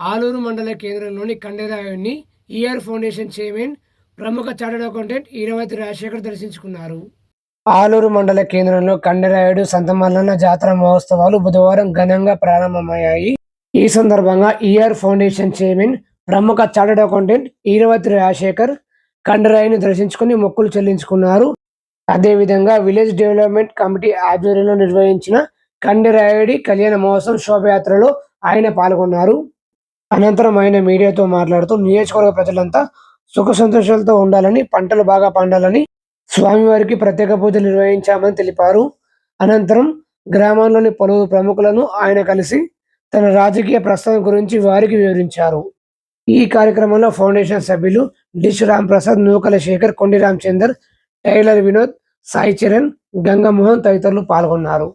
ఆలూరు మండల కేంద్రంలోని కండరాయుడిని ఈఆర్ ఫౌండేషన్ చైర్మన్ ప్రముఖ చార్టర్డ్ అకౌంటెంట్ ఈరవతి రాజశేఖర్ దర్శించుకున్నారు. ఆలూరు మండల కేంద్రంలో కండరాయుడు సంతమల్లన్న జాతర మహోత్సవాలు బుధవారం ఘనంగా ప్రారంభమయ్యాయి. ఈ సందర్భంగా ఈఆర్ ఫౌండేషన్ చైర్మన్ ప్రముఖ చార్టర్డ్ అకౌంటెంట్ ఈరవతి రాజశేఖర్ కండరాయుని దర్శించుకుని మొక్కులు చెల్లించుకున్నారు. అదేవిధంగా విలేజ్ డెవలప్మెంట్ కమిటీ ఆధ్వర్యంలో నిర్వహించిన కండరాయుడి కళ్యాణ మహోత్సవం శోభయాత్రలో ఆయన పాల్గొన్నారు. అనంతరం ఆయన మీడియాతో మాట్లాడుతూ నియోజకవర్గ ప్రజలంతా సుఖ సంతోషాలతో ఉండాలని పంటలు బాగా పండాలని స్వామివారికి ప్రత్యేక పూజలు నిర్వహించామని తెలిపారు. అనంతరం గ్రామంలోని పలువురు ప్రముఖులను ఆయన కలిసి తన రాజకీయ ప్రస్థానం గురించి వారికి వివరించారు. ఈ కార్యక్రమంలో ఫౌండేషన్ సభ్యులు డిష్ రామ్ ప్రసాద్ నూకల శేఖర్ కొండి రామచందర్ టైలర్ వినోద్ సాయి చరణ్ గంగమోహన్ తదితరులు పాల్గొన్నారు.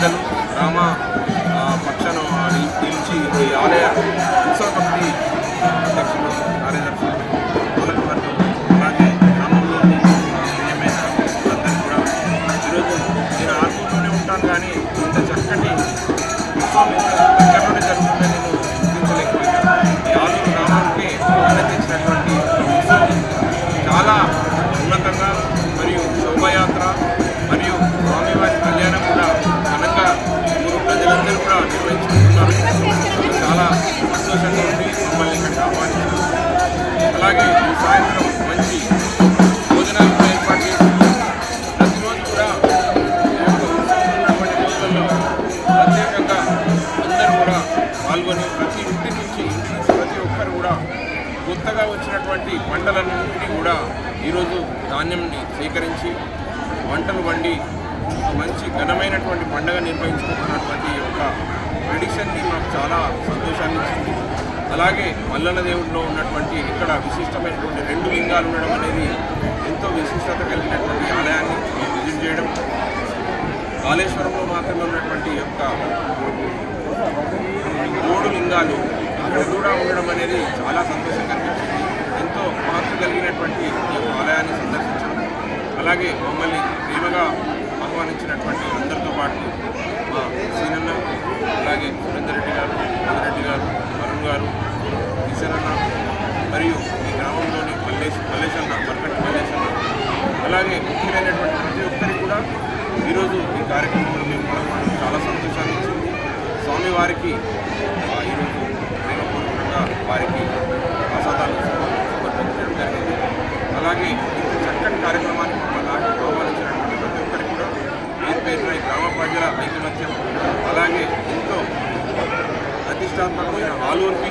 పెద్దలు రామ పక్షను పక్షాన నిలిచి ఈ ఆలయ ఉత్సవ కమిటీ అధ్యక్షులు కార్యదర్శులు పాలకవర్గం అలాగే గ్రామంలోని ప్రియమైన అందరూ కూడా ఈరోజు నేను ఆర్మూర్లోనే ఉంటాను కానీ ఇంత చక్కటి ఉత్సవం ప్రతి ఇంటి నుంచి ప్రతి ఒక్కరు కూడా కొత్తగా వచ్చినటువంటి పంటలన్నింటినీ కూడా ఈరోజు ధాన్యంని సేకరించి వంటలు వండి మంచి ఘనమైనటువంటి పండుగ నిర్వహించుకుంటున్నటువంటి యొక్క ట్రెడిషన్ని మాకు చాలా సంతోషాన్ని ఇచ్చింది. అలాగే మల్లన్న దేవుడిలో ఉన్నటువంటి ఇక్కడ విశిష్టమైనటువంటి రెండు లింగాలు ఉండడం అనేది ఎంతో విశిష్టత కలిగినటువంటి ఆలయాన్ని మేము విజిట్ చేయడం కాళేశ్వరంలో మాత్రమే ఉన్నటువంటి యొక్క మూడు లింగాలు ఇక్కడ కూడా ఉండడం అనేది చాలా సంతోషం అనిపించింది ఎంతో మహత్వ కలిగినటువంటి ఆలయాన్ని సందర్శించడం అలాగే మమ్మల్ని ప్రేమగా ఆహ్వానించినటువంటి అందరితో పాటు మా సీనన్న అలాగే సురేందరెడ్డి గారు మధురెడ్డి గారు అరుణ్ గారు కిషన్ మరియు ఈ గ్రామంలోని మల్లేష్ మల్లేశన్న మర్కట్ మల్లేశన్న. అలాగే ముఖ్యమైనటువంటి ప్రతి ఒక్కరికి కూడా ఈరోజు ఈ కార్యక్రమంలో మేము పాల్గొనడం ప్రేమపూర్వకంగా వారికి ప్రసాదాలు సమర్పించడం జరిగింది. అలాగే ఇంత చక్కటి కార్యక్రమానికి మమ్మల్ని ఆహ్వానించినటువంటి ప్రతి ఒక్కరికి కూడా పేరు పేరున ఈ గ్రామ ప్రజల ఐకమత్యం అలాగే ఎంతో ప్రతిష్టాత్మకమైన ఆలూరికి